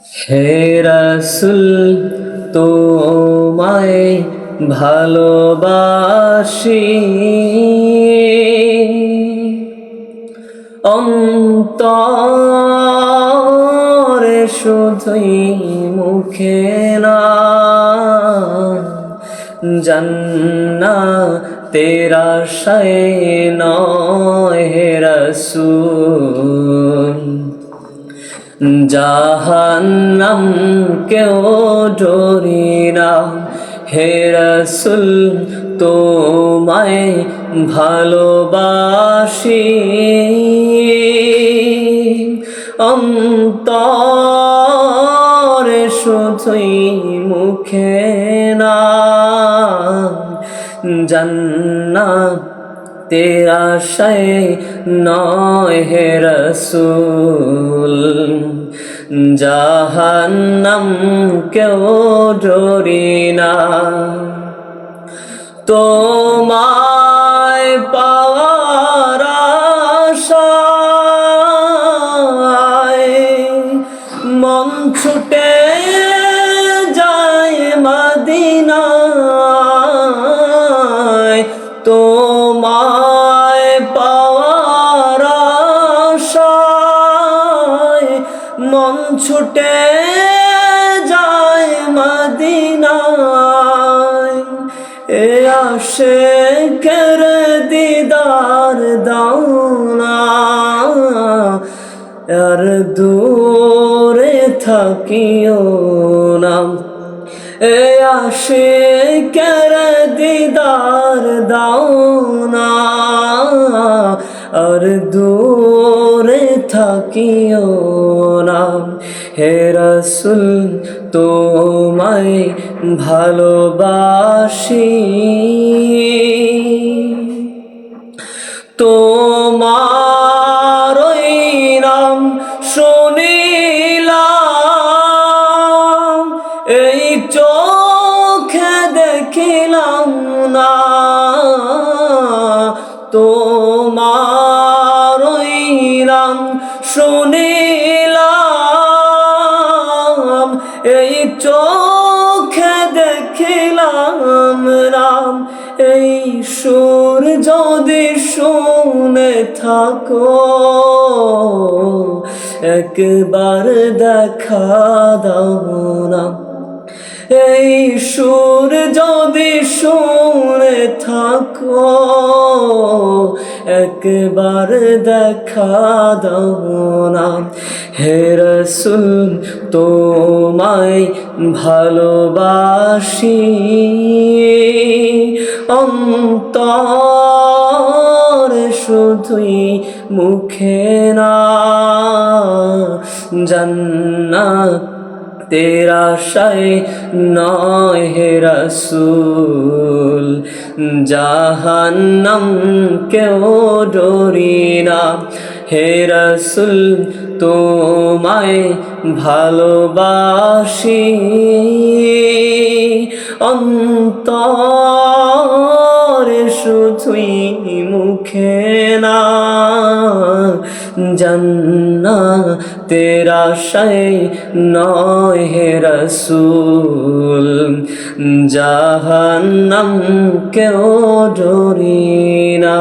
হে রসুল তোমায় ভালোবাসি। অন্তরে শুধুই মুখে না জন্না তেরা শায় নয় রসুল। জাহান্নাম কেউ ডরি না। হে রসুল, তোমায় ভালোবাসি। অন্তরে শুধুই মুখে না। জন্না তেরা নয় হে রসুল। জাহান্নাম কেউ ডরি না। তোমায় পাওয়ার আশায় মন ছুটে মন ছুটে যায় মদিনায়। এ আসে দিদার আর দূরে থাকিও না। এ আসে কর দিদার দাওনা আর দূরে থাকিও না হে রসুল তোমায় ভালোবাসি। তোমার নাম শুনিলাম এই চোখে দেখিলাম না। তোমার শুনিলাম, এই চোখে দেখিলাম রাম, এই সুর যদি শুনে থাকো, একবার দেখা দাও না। এই সুর যদি শুনে থাকো একবার দেখা দাও না। হে রসুল তোমায় ভালোবাসি। অন্তর শুধুই মুখে না জান্নাত তেরা শায় নয় হে রসুল জাহান্নাম কেউ ডরি না। হে রসুল তোমায় ভালোবাসি। অন্তরে শুধুই মুখে না। জন্না তেরা শায় নয় হে রসুল জাহান্নাম কেউ ডরি না।